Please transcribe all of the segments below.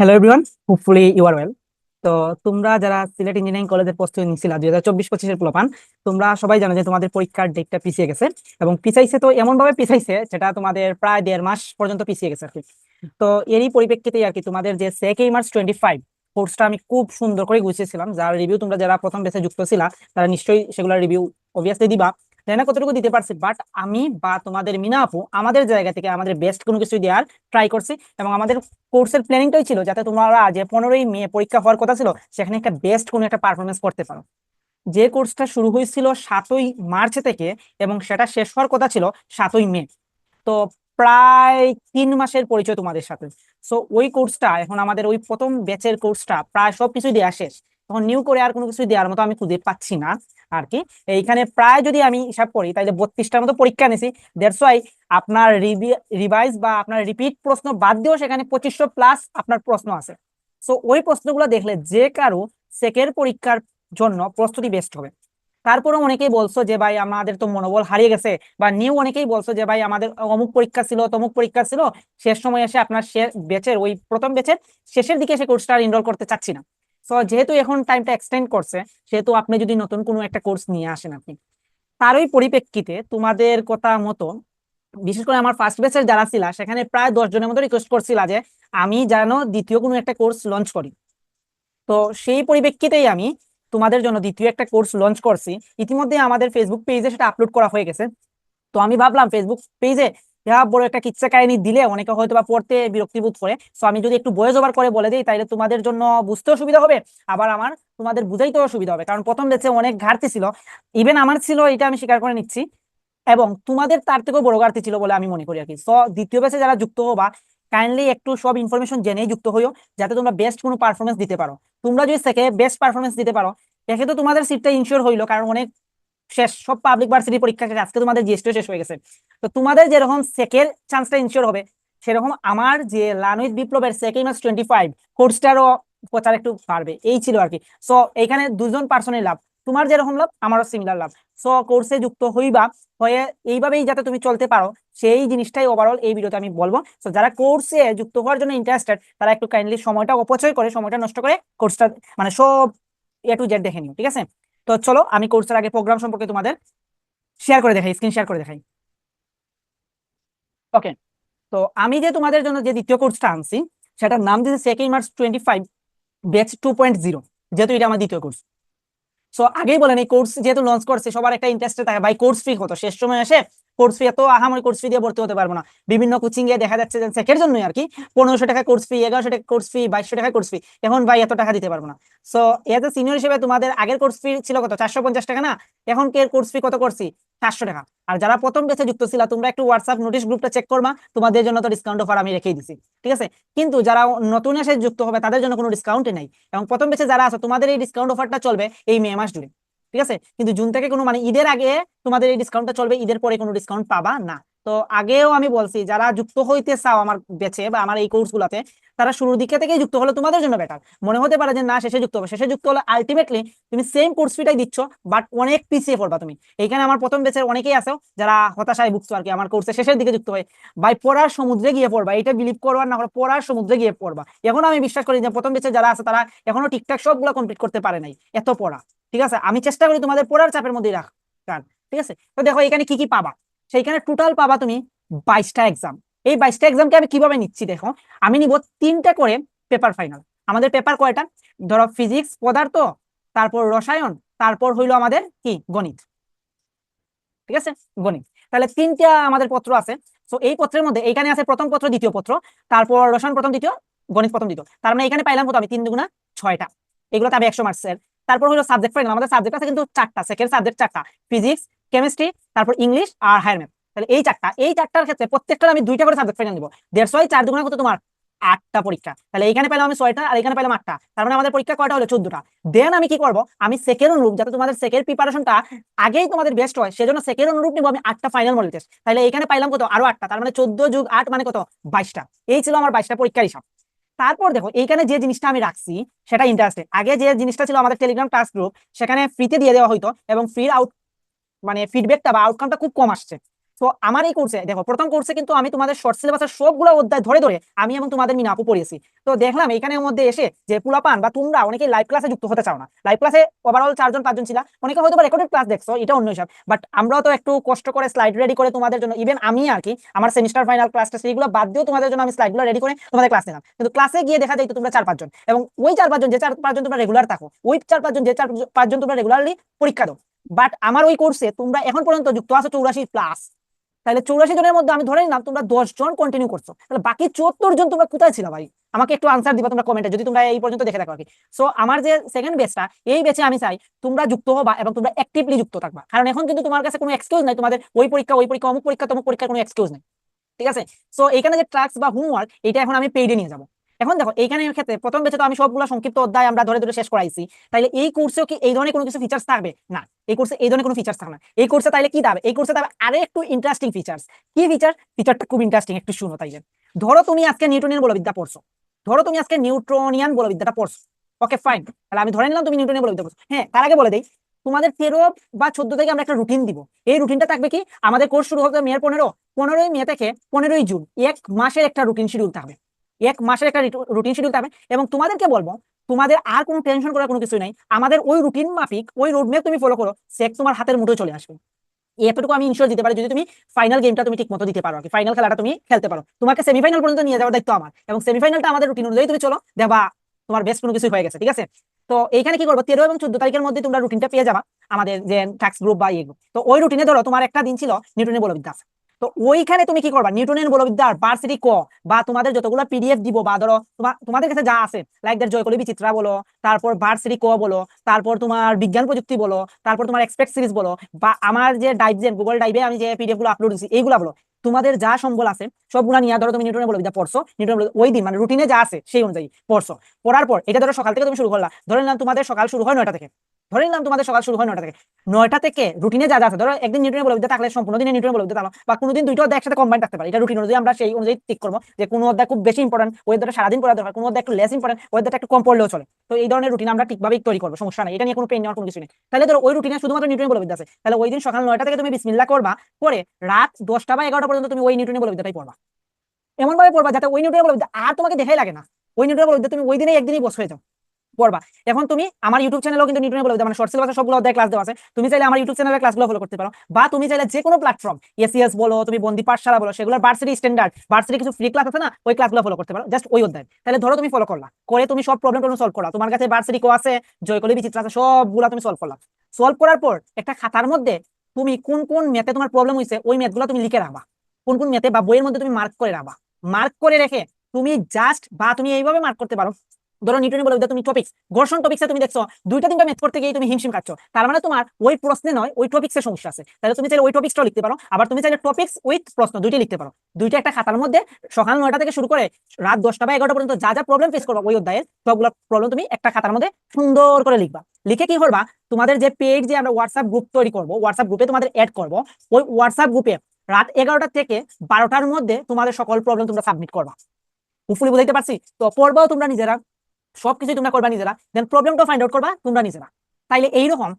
Hello everyone hopefully you are well তো তোমরা যারা সিলেট ইঞ্জিনিয়ারিং কলেজের প্রস্তুতি নিচ্ছিলা দুই হাজার চব্বিশ পঁচিশের পোলাপান তোমরা সবাই জানো যে তোমাদের পরীক্ষার ডেটটা পিছিয়ে গেছে এবং পিছাইছে তো এমন ভাবে পিছাইছে যেটা তোমাদের প্রায় দেড় মাস পর্যন্ত পিছিয়ে গেছে আর কি। তো এরই পরিপ্রেক্ষিতে আর কি তোমাদের যে সেকেই মার্চ টোয়েন্টি ফাইভ কোর্সটা আমি খুব সুন্দর করে গুছিয়েছিলাম, যার রিভিউ তোমরা যারা প্রথম বেসে যুক্ত ছিলা, তারা নিশ্চয়ই সেগুলোর রিভিউ অবভিয়াসলি দিবা। জানি না? কতটুকু দিতে পারছি? বাট আমি বা তোমাদের মিনা আপু আমাদের জায়গা থেকে আমাদের বেস্ট কোনো কিছু দেওয়ার ট্রাই করছি এবং আমাদের কোর্সের প্ল্যানিংটাই ছিল যাতে তোমরা যে পনেরোই মে পরীক্ষা হওয়ার কথা ছিল, সেখানে একটা বেস্ট কোনো একটা পারফরমেন্স করতে পারো। যে কোর্সটা শুরু হয়েছিল সাতই মার্চ থেকে এবং সেটা শেষ হওয়ার কথা ছিল সাতই মে। তো প্রায় তিন মাসের পরিচয় তোমাদের সাথে। সো ওই কোর্সটা এখন আমাদের ওই প্রথম ব্যাচের কোর্সটা প্রায় সবকিছুই দেওয়া শেষ। তখন নিউ করে আর কোনো কিছু দেওয়ার মতো আমি খুঁজে পাচ্ছি না আর কি এইখানে প্রায় যদি আমি হিসাব করি তাহলে বত্রিশটার মতো পরীক্ষা নিছি দ্যাটস ওয়াই আপনার রিভাইজ বা আপনার রিপিট প্রশ্ন বাদ দিয়েও সেখানে পঁচিশশো প্লাস আপনার প্রশ্ন আছে। সো ওই প্রশ্নগুলো দেখলে যে কারও সেকের পরীক্ষার জন্য প্রস্তুতি বেস্ট হবে। তারপরে অনেকেই বলছো যে, ভাই, আমাদের তো মনোবল হারিয়ে গেছে। বা নিউ অনেকেই বলছো যে, ভাই, আমাদের অমুক পরীক্ষা ছিল, তমুক পরীক্ষা ছিল। শেষ সময় এসে আপনার শেষ বেচের ওই প্রথম বেচের শেষের দিকে এসে কোর্সটা ইনরোল করতে চাচ্ছি না। সো যেহেতু এখন টাইমটা এক্সটেন্ড করছে, সেহেতু আপনি যদি নতুন কোনো একটা কোর্স নিয়ে আসেন আপনি তারই পরিপ্রেক্ষিতে তোমাদের কথা মতো, বিশেষ করে আমার ফার্স্ট ব্যাচের যারা ছিল, সেখানে প্রায় দশ জনের মতো রিকোয়েস্ট করছিল যে আমি যেন দ্বিতীয় কোনো একটা কোর্স লঞ্চ করি। তো সেই পরিপ্রেক্ষিতেই আমি তোমাদের জন্য দ্বিতীয় একটা কোর্স লঞ্চ করছি। ইতিমধ্যে আমাদের ফেসবুক পেজে সেটা আপলোড করা হয়ে গেছে। তো আমি ভাবলাম ফেসবুক পেজে যা বড় একটা কিচ্ছা কাহিনী দিলে অনেকে হয়তো বা পড়তে বিরক্তিবোধ করে। সো আমি যদি একটু বয়েজ ওভার করে বলে দিই তাহলে তোমাদের জন্য বুঝতেও সুবিধা হবে, আবার আমার তোমাদের বুঝাইতেও সুবিধা হবে। কারণ প্রথম বেচে অনেক ঘাটতি ছিল ইভেন আমার ছিল, এটা আমি স্বীকার করে নিচ্ছি। এবং তোমাদের তার থেকেও বড় ঘাটতি ছিল বলে আমি মনে করি আর কি সো দ্বিতীয় বেচে যারা যুক্ত হবা কাইন্ডলি একটু সব ইনফরমেশন জেনেই যুক্ত হইও, যাতে তোমরা বেস্ট কোনো পারফরমেন্স দিতে পারো। তোমরা যদি সেকে বেস্ট পারফরমেন্স দিতে পারো দেখে তো তোমাদের সিটটা ইনশিওর হইল, কারণ অনেক শেষ, সব পাবলিক ভার্সিটি পরীক্ষা আজকে তোমাদের জিএসটিও শেষ হয়ে গেছে। তো তোমাদের যেরকম সেকের চান্সটা ইনশিওর হবে, সেরকম আমার যে লানুইত বিপ্লবের সেকেন্ড মাস টোয়েন্টি ফাইভ কোর্সটারও প্রচার একটু বাড়বে। এই ছিল আর কি। সো এইখানে দুজন পার্সনের লাভ। তোমার যেরকম লাভ, আমারও সিমিলার লাভ। সো কোর্সে যুক্ত হইবা, হয়ে এইভাবেই যাতে তুমি চলতে পারো, সেই জিনিসটাই ওভারঅল এই ভিডিওতে আমি বলব। তো যারা কোর্সে যুক্ত হওয়ার জন্য ইন্টারেস্টেড তারা একটু কাইন্ডলি সময়টা অপচয় করে, সময়টা নষ্ট করে কোর্সটা মানে সব এ টু জেড দেখে নিও, ঠিক আছে? তো চলো, আমি কোর্সের আগে প্রোগ্রাম সম্পর্কে তোমাদের শেয়ার করে দেখাই স্ক্রিন শেয়ার করে দেখাই। ওকে তো আমি যে তোমাদের জন্য যে দ্বিতীয় কোর্সটা আনছি, সেটার নাম দিয়েছে second March twenty five batch two point zero যেহেতু এটা আমার দ্বিতীয় কোর্স সো আগেই বলেন এই কোর্স যেহেতু লঞ্চ করছে, সবার একটা ইন্টারেস্টে থাকে ভাই কোর্স ফ্রি কত? শেষ সময় এসে কোর্স ফি এত আহামরি কোর্স ফি দিয়ে ভর্তি হতে পারব না। বিভিন্ন কোচিং এ দেখা যাচ্ছে যে সেকের জন্যই আর কি, পনেরোশো টাকা কোর্স ফি এগারোশো টাকা কোর্স ফি বাইশশো টাকা কোর্স ফি এখন ভাই এত টাকা দিতে পারব না। সো এজ এ সিনিয়র হিসেবে তোমাদের আগের কোর্স ফি ছিল কত? চারশো পঞ্চাশ টাকা না? এখন কে কোর্স ফি কত করছি? চারশো টাকা। আর যারা প্রথম বেসে যুক্ত ছিল, তোমরা একটু হোয়াটসঅ্যাপ নোটিশ গ্রুপটা চেক করবা, তোমাদের জন্য তো ডিসকাউন্ট অফার আমি রেখেই দিছি। ঠিক আছে? কিন্তু যারা নতুন এসে যুক্ত হবে, তাদের জন্য কোনো ডিসকাউন্টই নাই। এবং প্রথম বেসে যারা আছে, তোমাদের এই ডিসকাউন্ট অফারটা চলবে এই মে মাস জুড়ে। ঠিক আছে? কিন্তু জুন থেকে কোনো মানে ঈদের আগে তোমাদের এই ডিসকাউন্টটা চলবে, ঈদের পরে কোনো ডিসকাউন্ট পাবা না। তো আগেও আমি বলছি, যারা যুক্ত হইতে চাও আমার বেছে বা আমার এই কোর্স গুলাতে, তারা শুরুর দিকে থেকেই যুক্ত হলে তোমাদের জন্য বেটার মনে হতে পারে যে না, শেষে যুক্ত হবে। শেষে যুক্ত হলে আলটিমেটলি তুমি সেম কোর্স ফিটাই দিচ্ছ বাট অনেক পিছিয়ে পড়বা তুমি। এইখানে আমার প্রথম বেচের অনেকেই আছো, যারা হতাশায় ভুগছো আর কি, আমার কোর্সে শেষের দিকে যুক্ত হয়। ভাই, পড়ার সমুদ্রে গিয়ে পড়বা এটা বিলিভ করবার না করে, পড়ার সমুদ্রে গিয়ে পড়বা। এখন আমি বিশ্বাস করি যে প্রথম বেচে যারা আছে, তারা এখনও ঠিকঠাক সবগুলো কমপ্লিট করতে পারে নাই, এত পড়া। ঠিক আছে? আমি চেষ্টা করি তোমাদের পড়ার চাপের মধ্যেই রাখ ঠিক আছে? তো দেখো এখানে কি কি পাবা? সেইখানে টোটাল পাবা তুমি বাইশটা এক্সাম এই বাইশটা এক্সামকে আমি কীভাবে নিচ্ছি দেখো? আমি নিব তিনটা করে পেপার ফাইনাল আমাদের পেপার কয়টা? ধরো ফিজিক্স পদার্থ, তারপর রসায়ন, তারপর হইল আমাদের কি? গণিত। ঠিক আছে? গণিত। তাহলে তিনটা আমাদের পত্র আছে। তো এই পত্রের মধ্যে এইখানে আছে প্রথম পত্র, দ্বিতীয় পত্র, তারপর রসায়ন প্রথম, দ্বিতীয়, গণিত প্রথম, দ্বিতীয়। তার মানে এখানে পাইলাম কত? আমি তিন দুগুণা ছয়টা। এগুলোতে আমি একশো মার্কসের তারপর হলো সাবজেক্ট ফাইনাল আমাদের সাবজেক্ট আছে কিন্তু চারটা সেকেন্ড সাবজেক্ট চারটা ফিজিক্স কেমিস্ট্রি তারপর ইংলিশ আর হায়ার ম্যাথ তাহলে এই চারটা, এই চারটার ক্ষেত্রে প্রত্যেকটা আমি দুইটা করে সাবজেক্ট ফাইনাল দিব দেড়শো চার দুগুণা কত তোমার? আটটা পরীক্ষা। তাহলে এখানে পেলাম আমি ছয়টা আর এখানে পেলাম আটটা। তার মানে আমাদের পরীক্ষা কয়টা হলো? চোদ্দটা। দেন আমি কি করব? আমি সেকেন্ড অনুরূপ, যাতে তোমাদের সেকেন্ড প্রিপারেশনটা আগেই তোমাদের বেস্ট হয়, সেজন্য সেকেন্ড অনুরূপ নিবো আমি আটটা ফাইনাল মডেল টেস্ট তাহলে এখানে পাইলাম কত? আরও আটটা। তার মানে চোদ্দ যুগ আট মানে কত? বাইশটা। এই ছিল আমার বাইশটা পরীক্ষার হিসাব। তারপর দেখো এইখানে যে জিনিসটা আমি রাখছি, সেটা ইন্টারেস্টে আগে যে জিনিসটা ছিল আমাদের টেলিগ্রাম টাস্ক গ্রুপ সেখানে ফ্রিতে দিয়ে দেওয়া হইতো এবং ফ্রির আউট মানে ফিডব্যাকটা বা আউটকামটা খুব কম আসছে। তো আমার এই কোর্সে দেখো, প্রথম কোর্সে কিন্তু আমি তোমাদের শর্ট সিলেবাসের সবগুলো অধ্যায় ধরে ধরে আমি এবং তোমাদের মিনা আপু পড়িয়েছি। তো দেখলাম এখানের মধ্যে এসে যে পুলাপান বা তোমরা অনেকে লাইভ ক্লাসে যুক্ত হতে চাও না। লাইভ ক্লাসে ওভারঅল চারজন, পাঁচজন ছিল, অনেকে হয়তো রেকর্ডেড ক্লাস দেখছ, এটা অন্য হিসাব। বাট আমরাও তো একটু কষ্ট করে স্লাইড রেডি করে তোমাদের জন্য ইভেন আমি আর কি, আমার সেমিস্টার ফাইনাল ক্লাসটা সেইগুলো বাদ দিয়েও তোমাদের জন্য আমি স্লাইডগুলো রেডি করে তোমাদের ক্লাস নিলাম। কিন্তু ক্লাসে গিয়ে দেখা যায় তোমরা চার, পাঁচজন এবং ওই চার, পাঁচজন যে চার, পাঁচজন তোমরা রেগুলার থাকো, ওই চার, পাঁচজন যে চার, পাঁচজন তোমরা রেগুলারলি পরীক্ষা দাও। বাট আমার ওই কোর্সে তোমরা এখন পর্যন্ত যুক্ত আছো চৌরাশি প্লাস তাহলে চৌরাশি জনের মধ্যে আমি ধরে নিলাম তোমরা দশ জন কন্টিনিউ করছ। তাহলে বাকি চুয়াত্তর জন তোমরা কোথায় ছিল ভাই? আমাকে একটু আনসার দিবা তোমরা কমেন্টে যদি তোমরা এই পর্যন্ত দেখে থাকো আর কি সো আমার যে সেকেন্ড বেচটা এই বেচে আমি চাই তোমরা যুক্ত হবা এবং তোমরা অ্যাক্টিভলি যুক্ত থাকবা। কারণ এখন কিন্তু তোমার কাছে কোনো এক্সকিউজ নাই, তোমাদের ওই পরীক্ষা ওই পরীক্ষা, অমুক পরীক্ষা, তমুক পরীক্ষার কোনো এক্সকিউজ নেই। ঠিক আছে? সো এখানে যে ট্রাক্স বা হোমওয়ার্ক এটা এখন আমি পেইডে নিয়ে যাব। এখন দেখো, এইখানে ক্ষেত্রে প্রথম বেচে তো আমি সবগুলো সংক্ষিপ্ত অধ্যায় আমরা ধরে ধরে শেষ করাইছি। তাইলে এই কোর্সেও কি এই ধরনের কোনো কিছু ফিচার্স থাকবে? না, এই কোর্সে এই ধরনের কোনো ফিচার্স থাকবে না। এই কোর্সে তাইলে কি থাকবে এই কোর্সে থাকবে আরও একটু ইন্টারেস্টিং ফিচার্স কি ফিচার ফিচারটা খুব ইন্টারেস্টিং একটু শুনো তাইলে। ধরো তুমি আজকে নিউটনিয়ান বলবিদ্যা পড়ছো। ধরো তুমি আজকে নিউট্রনিয়ান বলবিদ্যাটা পড়ছো। ওকে ফাইন তাহলে আমি ধরে নিলাম তুমি নিউটনিয়ান বলবিদ্যা পড়ছো। হ্যাঁ তার আগে বলে দেই, তোমাদের তেরো বা চোদ্দ থেকে আমরা একটা রুটিন দিব। এই রুটিনটা থাকবে কি? আমাদের কোর্স শুরু হবে মেয়ের পনেরো। পনেরোই মে থেকে পনেরোই জুন, এক মাসের একটা রুটিন শিডিউল থাকবে। এক মাসের একটা রুটিন শিডিউল থাকবে এবং তোমাদেরকে বলব, তোমাদের আর কোনো টেনশন করার কোনো কিছু নাই। আমাদের ওই রুটিন মাফিক, ওই রোডম্যাপ তুমি ফলো করো সেক তোমার হাতের মুঠো চলে আসবে। এতটুকু আমি ইনশোর দিতে পারি, যদি তুমি ফাইনাল গেমটা তুমি ঠিক মতো দিতে পারো কি ফাইনাল খেলাটা তুমি খেলতে পারো। তোমাকে সেমিফাইনাল পর্যন্ত নিয়ে যাওয়ার দায়িত্ব আমার এবং সেমিফাইনালটা আমাদের রুটিন অনুযায়ী তুমি চলো, দেবা, তোমার বেস্ট কোনো কিছু হয়ে গেছে, ঠিক আছে? তো এইখানে কি করব, তেরো এবং চোদ্দ তারিখের মধ্যে তোমরা রুটিনটা পেয়ে যাবা, আমাদের যে ট্যাক্স গ্রুপ বা ইয়ে গ্রুপ তো ওই রুটিনে ধরো, তোমার একটা দিন ছিল নিউটনে বলবিদ্যা তো ওইখানে তুমি কি করবা? নিউটনের বলবিদ্যার ভার্সিটি ক বা তোমাদের যতগুলো পিডিএফ দিব বা ধরো তোমাদের কাছে যা আছে লাইক দের জয়কলি বিচিত্রা বলো, তারপর ভার্সিটি ক বলো, তারপর তোমার বিজ্ঞান প্রযুক্তি বলো, তারপর তোমার এক্সপেক্ট সিরিজ বলো, বা আমার যে ডাইভ যে গুগল ডাইভে আমি যে পিডিএফগুলো আপলোড দিচ্ছি এইগুলো বলো, তোমাদের যা সম্বল আছে, সবগুলা নিয়ে ধরো তুমি নিউটনের বলবিদ্যা পড়ছো নিউটন ওই দিন মানে রুটিনে যা আছে সেই অনুযায়ী পড়ছো, পড়ার পর, এটা ধরো সকাল থেকে তুমি শুরু করলা, ধরে নিলাম তোমাদের সকাল শুরু হয় নয়টা থেকে। ধরে নিলাম তোমাদের সকাল শুরু হয় নয়টা থেকে। নয়টা থেকে রুটিনে যা আছে, ধরো একদিন নিউটনের বলবিদ্যা থাকলে সম্পূর্ণ দিনে নিউটনের বলবিদ্যা থাকল, বা কোনোদিন দুইটা অধ্যায় একসাথে কম্বাইন থাকতে পারে। এটা রুটিন অনুযায়ী আমরা সেই অনুযায়ী ঠিক করব যে কোনো অধ্যায় খুব বেশি ইম্পর্টেন্ট ওই অধ্যায়টা সারাদিন পড়া দরকার, কোনো অধ্যায় একটু লেস ইম্পর্টেন্ট ওই অধ্যায়টা একটু কম পড়লেও চলে। তো এই ধরনের রুটিন আমরা ঠিকভাবে তৈরি করব, সমস্যা নেই। এটা নিয়ে কোনো পেন নেওয়ার কোনো কিছু নেই। তাহলে ধরো ওই রুটিনে শুধুমাত্র নিউটনের বলবিদ্যা আছে। তাহলে ওই দিন সকাল নয়টা থেকে তুমি বিসমিল্লা করবা, করে রাত দশটা বা এগারোটা পর্যন্ত তুমি ওই নিউটনের বলবিদ্যাটাই পড়বা। এমন ভাবে পড়বা যাতে ওই নিউটনের বলবিদ্যা আর তোমাকে দেখাই লাগে না। ওই নিউটনের বলবিদ্যা তুমি ওই দিনে একদিনই বস যাও। পড়বা। এখন তুমি আমার ইউটিউব চ্যানেলেও কিন্তু নিউটনের বলে মানে শর্ট সিলেবাসে সবগুলো অধ্যায় ক্লাস দেওয়া আছে। তুমি চাইলে আমার ইউটিউব চ্যানেলের ক্লাসগুলো ফলো করতে পারো। বা তুমি চাইলে যে কোনো প্ল্যাটফর্ম এসিএস বলো, তুমি বন্দি পাঠশালা বলো সেগুলোর ভার্সিটি স্ট্যান্ডার্ড ভার্সিটি কিছু ফ্রি ক্লাস আছে না, ওই ক্লাসগুলো ফলো করতে পারো জাস্ট ওই অধ্যায়। তাহলে ধরো তুমি ফলো করলা, করে তুমি সব প্রবলেম টবলেম সলভ করলা। তোমার কাছে ভার্সিটি কো আছে, জয়কলি, বিচিত্র আছে, সবগুলো তুমি সলভ করলা। সলভ করার পর একটা খাতার মধ্যে তুমি কোন কোন ম্যাথে তোমার প্রবলেম হয়েছে ওই ম্যাথগুলো তুমি লিখে রাখবা। কোন কোন ম্যাথে বা বইয়ের মধ্যে তুমি মার্ক করে রাখবা। মার্ক করে রেখে তুমি জাস্ট বা তুমি এইভাবে মার্ক করতে পারো। ধরো নিউটনের বলে তুমি টপিক্স ঘর্ষণ টপিক্সে তুমি দেখছ, দুইটা তিনটা ম্যাথ করতে গিয়ে তুমি হিমশিম খাচ্ছ। তার মানে তোমার ওই প্রশ্নে নয়, ওই টপিক্সের সমস্যা আছে। তাহলে তুমি চাইলে ওই টপিক্সটাও লিখতে পারো, আবার তুমি চাইলে টপিক্স উইথ প্রশ্ন দুইটা লিখতে পারো। দুইটা একটা খাতার মধ্যে সকাল নয়টা থেকে শুরু করে রাত দশটা বা এগারোটা পর্যন্ত যা যা প্রবলেম ফেস করব ওই অধ্যায়ের, সবগুলো প্রবলেম তুমি একটা খাতার মধ্যে সুন্দর করে লিখবা। লিখে কি করবা? তোমাদের যে পেজ যে আমরা হোয়াটসঅ্যাপ গ্রুপ তৈরি করব হোয়াটসঅ্যাপ গ্রুপে তোমাদের অ্যাড করব, ওই হোয়াটসঅ্যাপ গ্রুপে রাত এগারোটা থেকে বারোটার মধ্যে তোমাদের সকল প্রবলেম তোমরা সাবমিট করবা। হুফুলি বুঝাইতে পারছি? তো পড়বাও তোমরা নিজেরা সবকিছু তোমরা করবা নিজেরা দেন প্রবলেমটা ফাইন্ড আউট করবা তোমরা নিজেরা। তাইলে এইরকম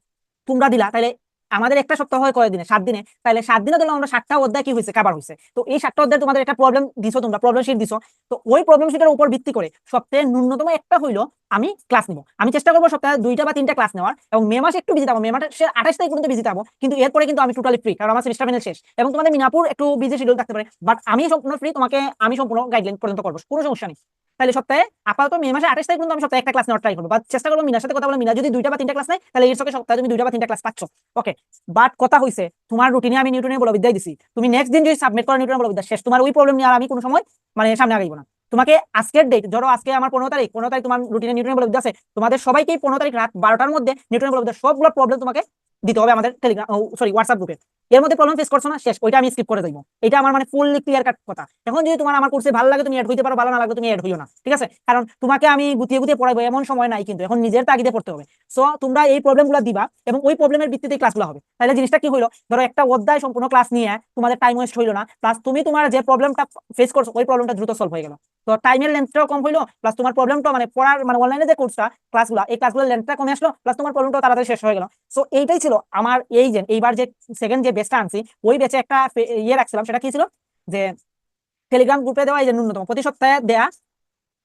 তোমরা দিলা, তাইলে আমাদের একটা সপ্তাহ হয় কয় দিনে সাত দিনে তাহলে সাত দিনে ধরলাম আমরা সাতটা অধ্যায় কি হয়েছে কাবার হয়েছে। তো এই সাতটা অধ্যায় তোমাদের একটা প্রবলেম দিছো তোমরা প্রবলেম শিট দিছো। তো ওই প্রবলেম শিটের উপর ভিত্তি করে সপ্তাহে ন্যূনতম একটা হইল আমি ক্লাস নিবো। আমি চেষ্টা করব সপ্তাহে দুইটা বা তিনটা ক্লাস নেওয়ার এবং মে মাসে একটু বিজি থাকব, মে মাসে আঠাশ তারিখ পর্যন্ত বিজি থাকব, কিন্তু এরপরে কিন্তু আমি টোটালি ফ্রি কারণ আমার সেমিস্টার ফাইনাল শেষ। এবং তোমাদের মিনাপুর একটু বিজি শিডিউল থাকতে পারে বাট আমি সম্পূর্ণ ফ্রি তোমাকে আমি সম্পূর্ণ গাইডলাইন পর্যন্ত করব, কোনো সমস্যা নেই। তাহলে সপ্তাহে আপাতত মে মাসে আঠাশ তারিখ পর্যন্ত আমি সপ্তাহে একটা ক্লাস নেওয়ার ট্রাই করব। বা চেষ্টা করব মিনার সাথে কথা বলে। মিনা, যদি দুইটা বা তিনটা ক্লাস নেয় তাহলে এর সঙ্গে সপ্তাহে তুমি দুইটা বা তিনটা ক্লাস পাচ্ছ। ওকে বাট কথা হয়েছে তোমার রুটিনে আমি নিউটনের বলবিদ্যাই দিছি। তুমি নেক্সট দিন যদি সাবমিট করো নিউটনের বলবিদ্যা, শেষ। তোমার ওই প্রবলেম নিয়ে আর আমি কোনো সময় মানে সামনে আগাইবো না। তোমাকে আজকের ডেট ধরো আজকে আমার পনেরো তারিখ পনেরো তারিখ তোমার রুটিনে নিউটনের বলবিদ্যা আছে। তোমাদের সবাইকেই পনেরো তারিখ রাত বারোটার মধ্যে নিউটনের বলবিদ্যা, সবগুলো প্রবলেম তোমাকে দিতে হবে আমাদের টেলিগ্রাম সরি হোয়াটসঅ্যাপ গ্রুপে এর মধ্যে প্রবলেম ফেস করছ না, শেষ, ওইটা আমি স্কিপ করে দেবো এটা আমার মানে ফুললি ক্লিয়ার কাট কথা। এখন যদি তোমার আমার কোর্সে ভালো লাগে, তুমি অ্যাড হইতে পারো, ভালো না লাগে, তুমি অ্যাড হইও না, ঠিক আছে? কারণ তোমাকে আমি গুতিয়ে গুতিয়ে পড়াবো এমন সময় নাই কিন্তু, এখন নিজের তাগিদে পড়তে হবে। সো তোমরা এই প্রবলেমগুলো দিবা এবং ওই প্রবলেমের ভিত্তিতে ক্লাসগুলো হবে। তাহলে জিনিসটা কি হলো ধরো একটা অধ্যায় সম্পূর্ণ ক্লাস নিয়ে তোমাদের টাইম ওয়েস্ট হইল না প্লাস তুমি তোমার যে প্রবলেমটা ফেস করছ, ওই প্রবলেমটা দ্রুত সলভ হয়ে গেল। তো টাইমের লেন্থটাও কম হইল প্লাস তোমার প্রবলেমটা মানে পড়ার মানে অনলাইনে যে কোর্সটা ক্লাসগুলো এই ক্লাসগুলোর লেন্থটা কমে আসলো প্লাস তোমার প্রবলেমটা তাড়াতাড়ি শেষ হয়ে গেল। সো এইটাই ছিল আমার এই যে, এইবার যে সেকেন্ড যে বেচটা আনছি ওই বেচে একটা ইয়ে রাখছিলাম, সেটা কি ছিল? যে টেলিগ্রাম গ্রুপে দেওয়া এই যে ন্যূনতম। প্রতি সপ্তাহে দেয়া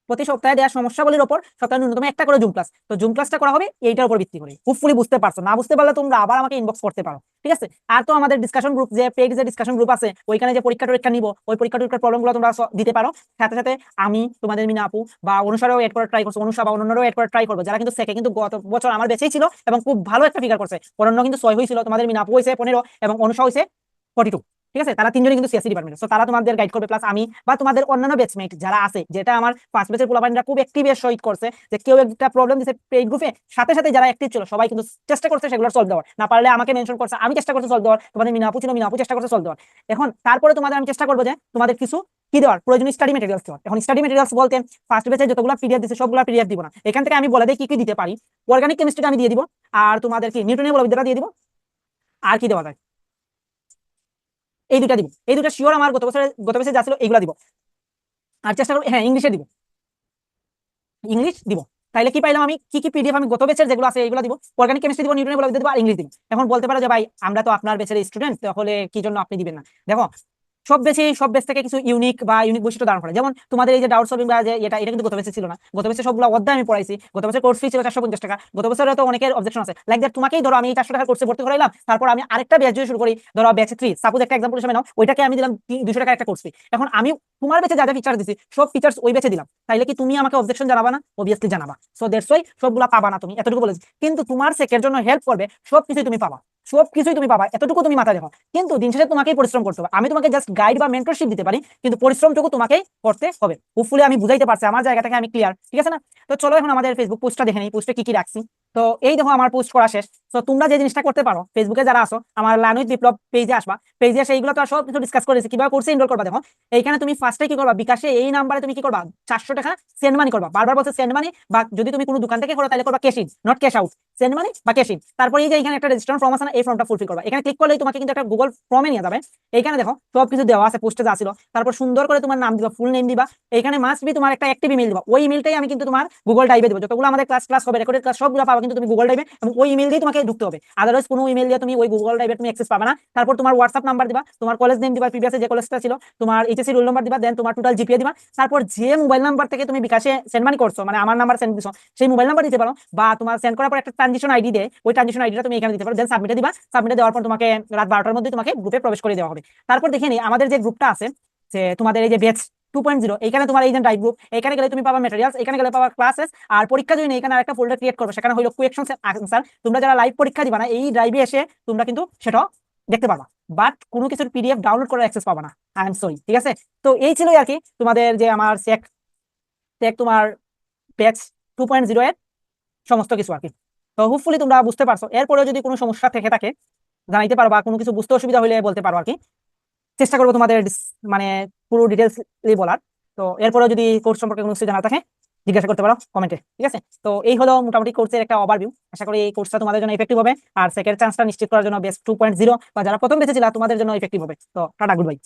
প্রতি সপ্তাহে দেওয়া সমস্যাগুলির উপর সপ্তাহে ন্যূনতম একটা করে জুম ক্লাস তো জুম ক্লাসটা করা হবে, এইটার উপর ভিত্তি করে। হোপফুলি বুঝতে পারছ। না বুঝতে পারলে তোমরা আবার আমাকে ইনবক্স করতে পারো। ঠিক আছে? আর তো আমাদের ডিসকাশন গ্রুপ যে পেড যে ডিসকাশন গ্রুপ আছে, ওইখানে যে পরীক্ষা টরীক্ষা নিব, ওই পরীক্ষা টরীক্ষার প্রবলেমগুলো তোমরা দিতে পারো। সাথে সাথে আমি, তোমাদের মিনা আপু বা অনুসারেও এড করার ট্রাই করছ, অনুষা বা অন্যরাও এড করার ট্রাই করব। যারা কিন্তু সেকে কিন্তু গত বছর আমার বেঁচেই ছিল এবং খুব ভালো একটা ফিগার করছে। অন্য কিন্তু ছয় হয়েছিল, তোমাদের মিনা আপু হয়েছে পনেরো এবং অনুষা হয়েছে ফর্টি টু ঠিক আছে? তারা তিনজনই কিন্তু সিএসসি ডিপার্টমেন্ট তো তারা তোমাদের গাইড করবে। প্লাস আমি বা তোমাদের অন্যান্য ব্যাচমেট যারা আছে, যেটা আমার ফার্স্ট ব্যাচের পোলাপানিরা খুব অ্যাক্টিভ এর সহিত করছে, যে কেউ একটা প্রবলেম দিছে পেইড গ্রুপে সাথে সাথে যারা অ্যাক্টিভ ছিল, সবাই কিন্তু চেষ্টা করছে সেগুলো সলভ দেওয়ার। না পারলে আমাকে মেনশন করছে, আমি চেষ্টা করছি সলভ দেওয়ার। তোমাদের মিনাপু ছিল, মিনাপু চেষ্টা করছে সলভ দেওয়ার। এখন তারপরে তোমাদের আমি চেষ্টা করব যে, তোমাদের কিছু কি দেওয়ার? প্রয়োজনীয় স্টাডি মেটেরিয়ালস দেওয়ার। এখন স্টাডি মেটেরিয়ালস বলতে ফার্স্ট ব্যাচে যতগুলো পিডিএফ দিচ্ছে সবগুলো পিডিএফ দিব না। এখান থেকে আমি বলে দিই কি কি দিতে পারি। অর্গানিক কেমিস্ট্রিটা আমি দিয়ে দিব। আর তোমাদের কি নিউটনের বলবিদ্যাটা দিয়ে দিব। আর কি দেওয়া যায়? এই দুটা দিব। এই দুটা শিওর আমার গত বছরে গত বছরে যা ছিল এইগুলা দিব। আর চেষ্টা করব হ্যাঁ ইংলিশে দিব। ইংলিশ দিব। তাইলে কি পাইলাম আমি? কি কি পিডিএফ আমি গত বেচের যেগুলো আছে এগুলো দিব। অর্গানিক কেমিস্ট্রি দিব নিউটনের বলে দিব আর ইংলিশ দিব। এখন বলতে পারো যে, ভাই, আমরা তো আপনার বেচের স্টুডেন্ট তাহলে কি জন্য আপনি দিবেন না? দেখো সব বেশি, সব বেচ থেকে কিছু ইউনিক বা ইউনিক বৈশিষ্ট্য ধারণ করে। যেমন তোমাদের এই যে ডাউট সলভিং বা যে এটা এটা কিন্তু গত বেচে ছিল না। গত বেচে সবগুলো অধ্যায় আমি পড়াইছি। গত বছর কোর্স ফি ছিল চারশো পঞ্চাশ টাকা। গত বছর তো অনেকের অবজেকশন আছে। লাইক দ্যাট তোমাকেই ধরো আমি চারশো টাকা কোর্সে ভর্তি করাইলাম, তারপর আমি আরেকটা ব্যাচ শুরু করি। ধরো ব্যাচ থ্রি সাপোজ একটা এক্সাম্পল হিসেবে নাও, ওইটাকে আমি দিলাম দুশো টাকা একটা কোর্স ফি এখন আমি তোমার বেচে যা যা ফিচার দিচ্ছি সব ফিচার্স ওই বেচে দিলাম। তাইলে কি তুমি আমাকে অবজেকশন জানাবা না? অবভিয়াসলি জানাবা। সো দ্যাটস ওয়াই সবগুলা পাবা না তুমি, এতটুকু বলেছি। কিন্তু তোমার সেকের জন্য হেল্প করবে সব কিছুই তুমি পাবা। সব কিছুই তুমি পাবা, এতটুকু তুমি মাথায় দেখো কিন্তু দিন শেষে তোমাকেই পরিশ্রম করতে হবে। আমি তোমাকে জাস্ট গাইড বা মেন্টরশিপ দিতে পারি, কিন্তু পরিশ্রমটুকু তোমাকেই করতে হবে। হোপফুলি আমি বুঝাইতে পারছি, আমার জায়গা থেকে আমি ক্লিয়ার ঠিক আছে না? তো চলো এখন আমাদের ফেসবুক পোস্টটা দেখে নিই পোস্টে কি কি রাখছি। তো এই দেখো আমার পোস্ট করা শেষ। তো তোমরা যে জিনিসটা করতে পারো ফেসবুকে যারা আসো আমার লানুইট বিপ্লব পেজে আসবা। পেজে এসে এইগুলো তো সব কিছু ডিসকাস করেছি কীভাবে কোর্সে এনরোল করবা দেখো। এইখানে তুমি ফার্স্টে কি করবা, বিকাশে এই নাম্বারে তুমি কি করবা, চারশো টাকা সেন্ড মানি করবা। বারবার বলছে সেন্ড মানি বা যদি তুমি কোনো দোকান থেকে করো, তাহলে করবা cash in not cash out send money বা ক্যাশ ইন তারপরে এই যে এখানে একটা রেজিস্ট্রেশন ফর্ম আছে না, এই ফর্মটা ফুলফিল করবা। এখানে ক্লিক করলেই তোমাকে কিন্তু একটা গুগল ফর্মে নিয়ে যাবে। এইখানে দেখো সব কিছু দেওয়া আছে পোস্টে যা তারপর সুন্দর করে তোমার নাম দিবা ফুল নেম দিবা। এখানে মাস্ট বি তোমার একটা অ্যাক্টিভ ইমেল দিবা। ওই ইমেলটাই আমি কিন্তু তোমার গুগল ড্রাইভে দেবো। যতগুলো আমাদের ক্লাস ক্লাস হবে রেকর্ডেড ক্লাস সবগুলো পাবা কিন্তু তুমি গুগল ড্রাইভে এবং ওই ইমেল দিয়ে তোমাকে ঢুকতে হবে। আদারওয়াইজ কোনো ইমেল দিয়ে তুমি ওই গুগল ড্রাইভে তুমি অ্যাক্সেস পাবে না। তারপর তোমার হোয়াটসঅ্যাপ নাম্বার দিবা, তোমার কলেজ নেম দিবা প্রিভিয়াসে যে কলেজটা ছিল, তোমার এইচএসসি রোল নাম্বার দিবা দেন তোমার টোটাল জিপিএ দিবা। তারপর যে মোবাইল নাম্বার থেকে তুমি বিকাশে সেন্ড মানি করছ মানে আমার নাম্বার সেন্ড দিছো, সেই মোবাইল নাম্বার দিতে পারো বা তোমার সেন্ড করার পর একটা ট্রানজিশন আইডি দেয় ওই ট্রানজিশন আইডিটা তুমি এখানে দিতে পারো। দেন সাবমিটে দিবা। সাবমিটে দেওয়ার পর তোমাকে রাত বারোটার মধ্যে তোমাকে গ্রুপে প্রবেশ করে দেওয়া হবে। তারপর দেখে নিই, আমাদের যে গ্রুপটা আছে, যে তোমাদের এই যে বেচ টু পয়েন্ট জিরো এখানে তোমার এই যে ড্রাইভ গ্রুপ এখানে গেলে তুমি পাবা মেটেরিয়ালস এখানে গেলে পাবা ক্লাসেস আর পরীক্ষা যদি এখানে আরেকটা ফোল্ডার ক্রিয়েট করবে। সেখানে হলো কুয়েকশন আনসার তোমরা যারা লাইভ পরীক্ষা দিবা না, এই ড্রাইভে এসে তোমরা কিন্তু সেটাও দেখতে পারবা বাট কোনো কিছুর পিডিএফ ডাউনলোড করার অ্যাক্সেস পাবা না। আই এম সরি ঠিক আছে? তো এই ছিল আর কি তোমাদের যে আমার সেক সেক তোমার ব্যাচ টু পয়েন্ট জিরো এর সমস্ত কিছু আর কি। তো হোপফুলি তোমরা বুঝতে পারছ। এরপরেও যদি কোনো সমস্যা থেকে থাকে, জানাইতে পারো বা কোনো কিছু বুঝতে অসুবিধা হলে বলতে পারো আর কি চেষ্টা করব তোমাদের মানে পুরো ডিটেলস বলার। তো এরপরেও যদি কোর্স সম্পর্কে কোনো কিছু জানা থাকে, জিজ্ঞাসা করতে পারো কমেন্টে ঠিক আছে? তো এই হলো মোটামুটি কোর্সের একটা ওভারভিউ আশা করি এই কোর্সটা তোমাদের জন্য ইফেক্টিভ হবে। আর সেকেন্ড চান্সটা নিশ্চিত করার জন্য বেস্ট টু পয়েন্ট জিরো বা যারা প্রথম বেঁচেছিল তোমাদের জন্য ইফেক্টিভ হবে। তো টাটা গুড বাই